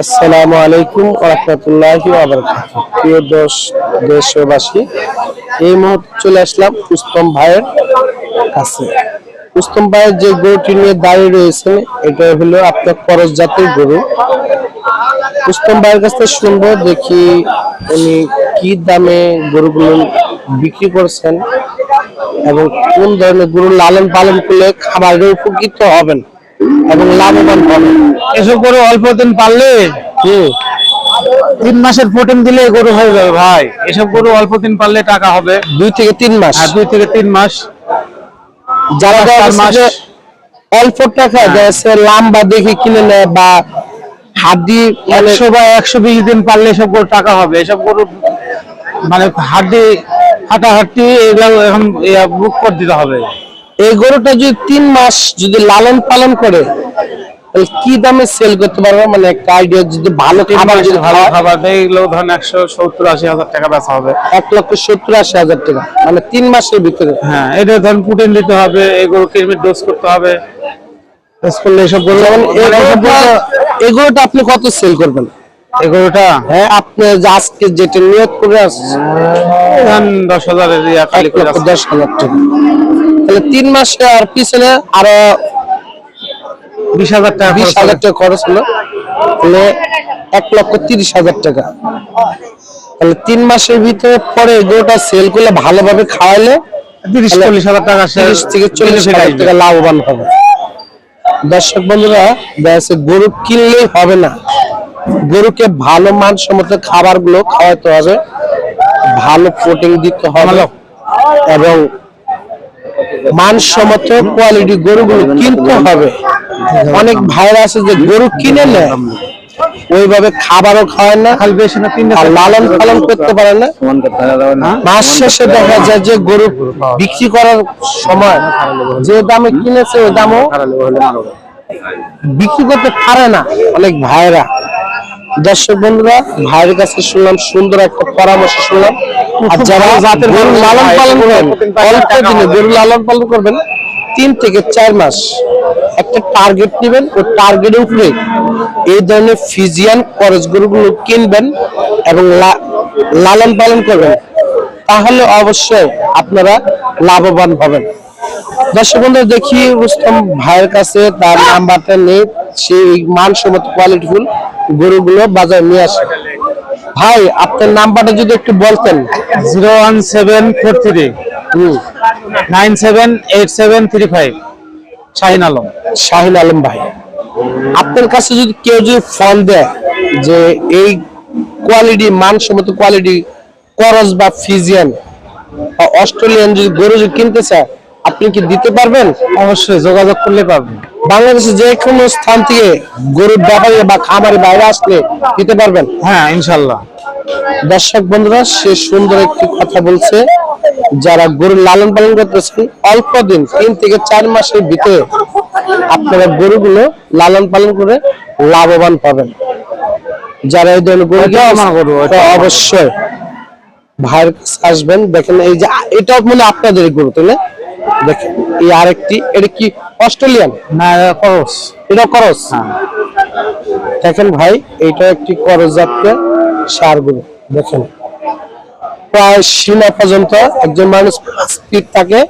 আসসালামু আলাইকুম রহমতুল্লাহি প্রিয় দোষ, দেশবাসী, এই মুহূর্তে চলে আসলাম উস্তম ভাইয়ের কাছে। উস্তম ভাইয়ের যে গরুটি নিয়ে দাঁড়িয়ে রয়েছেন, এটা হলো আপনার করজ জাতের গরু। উস্তম ভাইয়ের কাছ থেকে শুনব, দেখি উনি কি দামে গরুগুলো বিক্রি করছেন এবং কোন ধরনের গরু লালন পালন করলে খাবারের উপকৃত হবেন। এবং লাভবান হবেন এসব গরু অল্প দিন পারলে তিন মাসের প্রোটিন দিলে গরু হয়ে যাবে ভাই। এসব গরু অল্প দিন পারলে টাকা হবে। দুই থেকে তিন মাস। আর দুই থেকে তিন মাস। যারা চার মাস। অল্প টাকা যাচ্ছে লাম্বা দেখে কিনে নেয় বা হাড্ডি মানে একশো বা একশো বিশ দিন পারলে এসব গরু টাকা হবে। এসব গরু মানে হাড্ডি হাঁটাহাঁটি এগুলো এখন বুক করে দিতে হবে। এই গরুটা যদি তিন মাস যদি লালন পালন করে তাহলে কি দামে সেল করতে পারব? মানে একটা আইডিয়া যদি ভালো খাবার যদি ভালো খাবার দেয় এগুলো ধরেন একশো সত্তর আশি হাজার টাকা বেচা হবে। এক লক্ষ সত্তর আশি হাজার টাকা। মানে তিন মাসের ভিতরে। হ্যাঁ এটা ধরেন প্রোটিন দিতে হবে ডোজ করতে হবে। ডোজ করলে এসব গরু যেমন এই মানে আপনি কত সেল করবেন? এই গরুটা? হ্যাঁ আপনি আজকে যেটা নিয়োগ করে আসছেন। দশ হাজারের আছে। দশ হাজার টাকা। তাহলে তিন মাসে আর পিছনে আরও বিশ হাজার টাকা বিশ হাজার টাকা খরচ হলো। তাহলে এক লক্ষ তিরিশ হাজার টাকা। তাহলে তিন মাসের ভিতরে পরে গরুটা সেল করলে ভালোভাবে খাওয়াইলে তিরিশ চল্লিশ হাজার টাকা তিরিশ থেকে চল্লিশ হাজার টাকা লাভবান হবে। দর্শক বন্ধুরা দেখা গরু কিনলেই হবে না। গরুকে ভালো মানসম্মত খাবারগুলো খাওয়াতে হবে। ভালো প্রোটিন দিতে হবে এবং মানসম্মত কোয়ালিটি গরুগুলো কিনতে হবে। অনেক ভাইরা আছে যে গরু কিনে নেয় ওইভাবে খাবারও খাওয়ায় না খালি বেশি না তিন আর লালন পালন করতে পারে না। মাস শেষে দেখা যায় যে গরু বিক্রি করার সময় যে দামে কিনেছে ওই দামও বিক্রি করতে পারে না অনেক ভাইরা দর্শক বন্ধুরা ভাইয়ের কাছে শুনলাম সুন্দর একটা পরামর্শ শুনলাম। আর যারা জাতের গরু লালন পালন প্রতিদিন অল্প দিনে গরু লালন পালন করবেন তিন থেকে চার মাস। একটা টার্গেট নেবেন ওই টার্গেটের উপরে এই ধরনের ফিজিয়ান করজ গরুগুলো কিনবেন এবং লালন পালন করবেন। তাহলে অবশ্যই আপনারা লাভবান হবেন। দর্শক বন্ধু দেখি রুস্তম ভাইয়ের কাছে তার নাম্বারটা নেই। সেই মানসম্মত কোয়ালিটিফুল গরুগুলো বাজারে নিয়ে আসে। ভাই আপনার নাম্বারটা যদি একটু বলতেন। Zero one seven four three. Nine seven eight seven three five. Shahin Alam. Shahin Alam ভাই আপনার কাছে যদি কেউ যদি ফোন দেয় যে এই কোয়ালিটি মানসম্মত কোয়ালিটি করস বা ফিজিয়ান বা অস্ট্রেলিয়ান যদি গরু যদি কিনতে চায় আপনি কি দিতে পারবেন? অবশ্যই যোগাযোগ করলে পাবেন বাংলাদেশে যে কোনো স্থান থেকে গরুর ব্যাপারে বা খামারে বাইরে আসলে দিতে পারবেন? হ্যাঁ ইনশাল্লাহ। দর্শক বন্ধুরা সে সুন্দর একটি কথা বলছে যারা গরু লালন পালন করতেছেন অল্প দিন তিন থেকে চার মাসের ভিতরে আপনারা গরুগুলো লালন পালন করে লাভবান পাবেন। যারা এই ধরনের গরু এটাও গরু, এটাও। অবশ্যই। ভাইয়ের কাছে আসবেন দেখেন এই যে এটা মানে আপনাদের গরু তাই না? দেখেন এই আরেকটি এটা কি অস্ট্রেলিয়ান? না খরচ এটা করস? হ্যাঁ। দেখেন ভাই এটা একটি করস জাতীয় সার দেখেন। প্রায় সীমা পর্যন্ত একজন মানুষ থাকে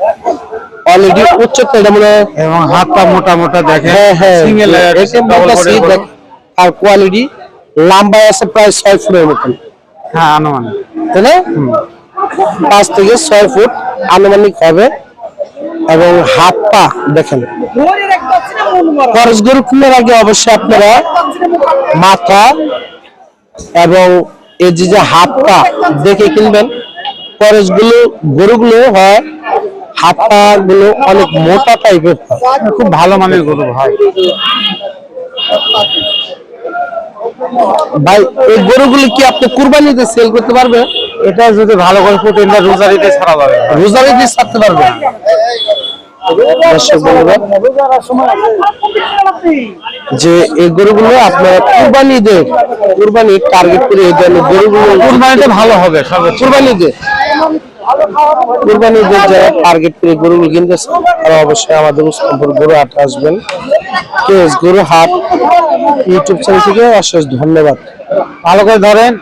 অলরেডি উচ্চতা এটা মানে এবং হাত পা মোটা মোটা দেখে হ্যাঁ হ্যাঁ। আর কোয়ালিটি লম্বায় আছে প্রায় ছয় ফুটের মতন। হ্যাঁ আনুমানিক। তাই না? পাঁচ থেকে ছয় ফুট আনুমানিক হবে। এবং হাত পা দেখেন। খরচ গরু কেনার আগে অবশ্যই আপনারা মাথা এবং এই যে যে হাত পা দেখে কিনবেন। খরচগুলো গরুগুলো হয় হাত পা গুলো অনেক মোটা টাইপের খুব ভালো মানের গরু ভাই ভাই এই গরুগুলো কি আপনি কুরবানিতে সেল করতে পারবেন? এটা যদি ভালো করে প্রোটিনটা রোজারিতে ছাড়া যাবে। রোজারিতে ছাড়তে দর্শক বন্ধুরা যে এই গরুগুলো আপনারা কুরবানিদের কুরবানি টার্গেট করে এই ধরনের গরুগুলো কুরবানিতে ভালো হবে সর্বোচ্চ। কুরবানিদের কুরবানিদের যারা টার্গেট করে গরুগুলো কিনতেছে তারা অবশ্যই আমাদের উস্তমপুর গরু হাট আসবেন। কেস গরু হাট ইউটিউব চ্যানেল থেকে অশেষ ধন্যবাদ। ভালো করে ধরেন।